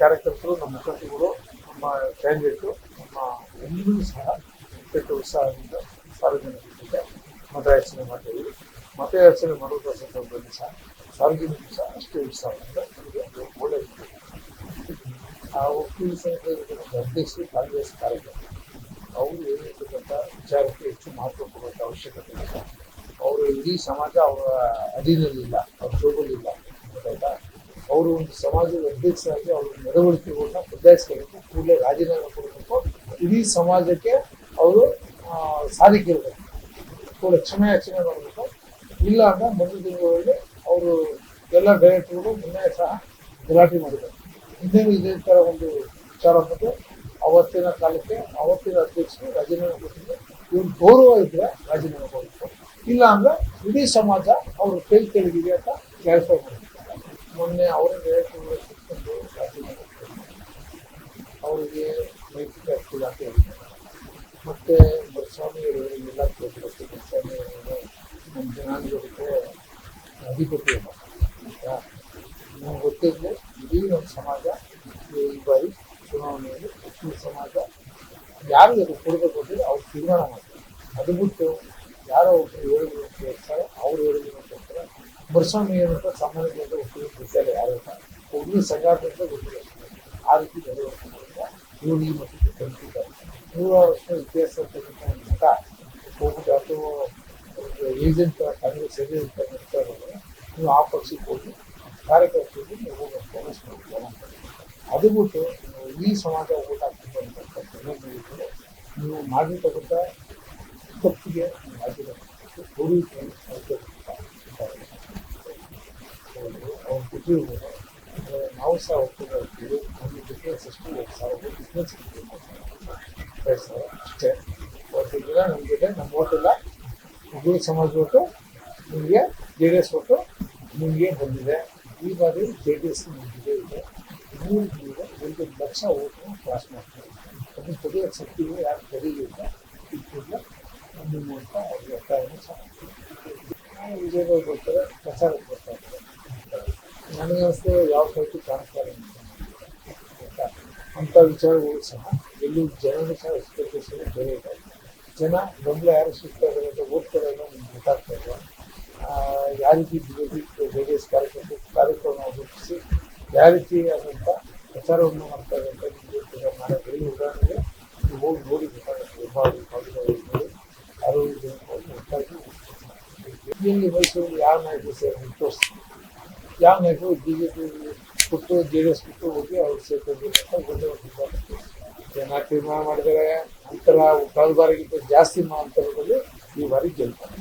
ಕಾರ್ಯಕರ್ತರು, ನಮ್ಮ ಮುಖಂಡರುಗಳು, ನಮ್ಮ ಕ್ಯಾಂಡಿಡೇಟು ನಮ್ಮ ಎಲ್ಲರೂ ಸಹ ಕೆಟ್ಟು ಉತ್ಸಾಹದಿಂದ ಸಾರ್ವಜನಿಕ ಜೊತೆ ಮತಯಾಚನೆ ಮಾಡ್ತೀವಿ. ಮತಯಾಚನೆ ಮಾಡುವ ಸಂದರ್ಭದಲ್ಲಿ ಸಹ ಸಾರ್ವಜನಿಕರು ಸಹ ಅಷ್ಟೇ ಉತ್ಸಾಹದಿಂದ ನಮಗೆ ಒಂದು ಒಳ್ಳೆಯ ಆ ಒಕ್ಕೂಟ ಸಂಘದ ಅಧ್ಯಕ್ಷರು ಕಾಂಗ್ರೆಸ್ ಕಾರ್ಯಕರ್ತರು ಅವರು ಏನಿರ್ತಕ್ಕಂಥ ವಿಚಾರಕ್ಕೆ ಹೆಚ್ಚು ಮಹತ್ವ ಕೊಡುವಂಥ ಅವಶ್ಯಕತೆ ಇಲ್ಲ. ಅವರು ಇಡೀ ಸಮಾಜ ಅವರ ಅಧೀನದಲ್ಲಿಲ್ಲ, ಅವ್ರ ಜೋಬಲ್ಲಿಲ್ಲ ಗೊತ್ತಾಯ್ತಾ? ಅವರು ಒಂದು ಸಮಾಜದ ಅಧ್ಯಕ್ಷರಾಗಿ ಅವ್ರ ನಡವಳಿಕೆಗಳನ್ನ ಬದಲಾಯಿಸ್ಕೋಬೇಕು. ಕೂಡಲೇ ರಾಜೀನಾಮೆ ಕೊಡಬೇಕು. ಇಡೀ ಸಮಾಜಕ್ಕೆ ಅವರು ಸಾಧಿಕೆ ಇರಬೇಕು. ಕೂಡ ಕ್ಷಮೆ ಯಾಚನೆ ಮಾಡಬೇಕು. ಇಲ್ಲ ಅಂದ್ರೆ ಮುಂದಿನ ದಿನಗಳಲ್ಲಿ ಅವರು ಎಲ್ಲ ಡೈರೆಕ್ಟರ್ಗಳು ಮೊನ್ನೆ ಸಹ ಗಲಾಟೆ ಮಾಡಿದ್ದಾರೆ. ಇನ್ನೇನು ಇದೇ ಥರ ಒಂದು ವಿಚಾರ ಬಂದು ಅವತ್ತಿನ ಕಾಲಕ್ಕೆ ಅವತ್ತಿನ ಅಧ್ಯಕ್ಷರು ರಾಜೀನಾಮೆ ಕೊಟ್ಟಿದ್ದು ಇವ್ರು ಗೌರವ ಇದ್ದರೆ ರಾಜೀನಾಮೆ ಕೊಡಬೇಕು. ಇಲ್ಲ ಅಂದ್ರೆ ಇಡೀ ಸಮಾಜ ಅವರು ಕೈ ಕೆಳಗಿದೆ ಅಂತ ಕ್ಲಾರಿಫೈ ಮಾಡಿದ್ದಾರೆ ಮೊನ್ನೆ ಅವರ ಡೈರೆಕ್ಟರ್ಗಳು. ಅವರಿಗೆ ನೈತಿಕ ಅನುಕೂಲ ಅಂತ ಹೇಳಿದ್ದಾರೆ ಮತ್ತೆ ಮುನಿಸ್ವಾಮಿ ಎಲ್ಲ ಕೊಟ್ಟಿರುತ್ತೆ ನಮ್ಮ ಜನಾಂಗಕ್ಕೆ ಅಧಿಪತಿ ನಮ್ಗೆ ಗೊತ್ತಿದ್ದರೆ ಇಡೀ ನಮ್ಮ ಸಮಾಜ, ಈ ಬಾರಿ ಚುನಾವಣೆಯಲ್ಲಿ ಈ ಸಮಾಜ ಯಾರು ಅದು ಕೊಡಬೇಕು ಅಂದರೆ ಅವ್ರು ತೀರ್ಮಾನ ಮಾಡ್ತಾರೆ. ಅದು ಬಿಟ್ಟು ಯಾರೋ ಒಬ್ಬರು ಹೇಳಿದ್ರು ಅಂತ ಹೇಳ್ತಾರೆ, ಅವ್ರು ಹೇಳಿದ್ರು ಅಂತ ಹೇಳ್ತಾರೆ. ಮುನಿಸ್ವಾಮಿ ಏನಂತ ಸಾಮಾನ್ಯ ಜನರು ಒಪ್ಪಿಗೆ ಯಾರು ಅಂತ. ಒಬ್ಬರು ಸಂಘಾಟದಿಂದ ಅಂತ ಗೊತ್ತಿಲ್ಲ. ಆ ರೀತಿ ನಡೆಯುವಂಥ ಇವರು ಮತ್ತು ಕಲಿತಿದ್ದಾರೆ ನೂರಾರು ವರ್ಷ ಇತಿಹಾಸ ಇರ್ತಕ್ಕಂಥ ಒಂದು ಮಠ ಹೋಗ್ಬಿಟ್ಟು ಅಥವಾ ಏಜೆಂಟ್ ಕಾಂಗ್ರೆಸ್ ಏಜೆಂಟ್ ನಡೀತಾ ಇರೋದ್ರೆ ನೀವು ಆ ಪಕ್ಷಕ್ಕೆ ಹೋಗಿ ಕಾರ್ಯಕರ್ತರಿಗೆ ನೀವು ಕಾಂಗ್ರೆಸ್ ಮಾಡಿ ಅದು ಬಿಟ್ಟು ಈ ಸಮಾಜ ಊಟ ಹಾಕ್ತಿರ್ತಕ್ಕಂಥ ಜನಗಳಿಗೆ ನೀವು ಮಾಡಿರ್ತಕ್ಕಂಥ ತಪ್ಪಿಗೆ ಮಾಡಿರೋ ಗೌರವಿಸುವಂತ ಅವ್ರ ಬಿಟ್ಟಿರ್ಬೋದು ನಮಗೆ ಬಿಸ್ನೆಸ್ ಎಷ್ಟು ಒಂದು ಸಾವಿರ ಬಿಸ್ನೆಸ್ ಎರಡು ಸಾವಿರ ಅಷ್ಟೇ ಒಂದು ದಿನ ನಮ್ಮ ಓಟಿಲ್ಲ ಉಗುಳು ಸಮಾಜ ಓಟು ನಿಮಗೆ ಜೆ ಡಿ ಎಸ್ ಓಟು ನಿಮಗೆ ಬಂದಿದೆ ಈ ಬಾರಿ ಜೆ ಡಿ ಎಸ್ ಇದೆ ಮೂರು ನಿಮಗೆ ಒಂದು ಲಕ್ಷ ಓಟನ್ನು ಪಾಸ್ ಮಾಡ್ತಾರೆ ಅದನ್ನು ತೆಗೆಯೋಕ್ಕೆ ಶಕ್ತಿ ಯಾರು ತೆರೀಲಿಲ್ಲ ಈ ಕೂಡಲೇ ನಿಮ್ಮ ಅಂತ ಅವ್ರಿಗೆ ಒತ್ತಾಯವನ್ನು ಸಹ ನಾವು ವಿಜಯಗಳು ಬರ್ತಾರೆ ವ್ಯವಸ್ಥೆ ಯಾವ ಟೈಪು ಕಾಣ್ತಾರೆ ಅಂತ. ವಿಚಾರಗಳು ಸಹ ಎಲ್ಲೂ ಜನರು ಸಹ ಎಕ್ಸ್ಪೆಕ್ಟೇಷನ್ ಬೇರೆ ಇದೆ. ಜನ ಮೊದಲು ಯಾರು ಸಿಗ್ತಾ ಇದ್ದಾರೆ ಅಂತ ಓದ್ತಾರೆ ಅನ್ನೋ ಗೊತ್ತಾಗ್ತಾ ಆ, ಯಾವ ರೀತಿ B J P J D S ಕಾರ್ಯಕರ್ತರು ಕಾರ್ಯಕ್ರಮ ರೂಪಿಸಿ ಯಾವ ರೀತಿ ಆದಂಥ ಪ್ರಚಾರವನ್ನು ಮಾಡ್ತಾ ಇದೆ ಅಂತ ನಿಮಗೆ ನಾಳೆ ಬೆಳಿಗ್ಗೆ ಉದಾಹರಣೆಗೆ ನೀವು ಹೋಗಿ ನೋಡಿ ಬೇಕಾಗುತ್ತೆ ಹೆಬ್ಬಾಳು ಕಾಲುಗಳು ನೋಡಿ ಅರವತ್ತು ಜನ ಹೋಗಿ ಒಟ್ಟಾಗಿ ಇಲ್ಲಿ ಮೈಸೂರು ಯಾವ ನಾಯಕರು ತೋರಿಸ್ತೀವಿ ಯಾವ ನಾಯಕರು ಬಿ ಜೆ ಪಿ ಕೊಟ್ಟು ಜೆ ಡಿ ಎಸ್ ಕೊಟ್ಟು ಹೋಗಿ ಅವ್ರು ಸೇರ್ಕೊಂಡು ಅಂತ ಗೊತ್ತಿರುತ್ತೆ ಜನ ತೀರ್ಮಾನ ಮಾಡಿದರೆ ಅಂತರ ಕಳೆದ ಬಾರಿಗಿಂತ ಜಾಸ್ತಿ ಅಂತರದಲ್ಲಿ ಈ ಬಾರಿ ಗೆಲ್ತಾರೆ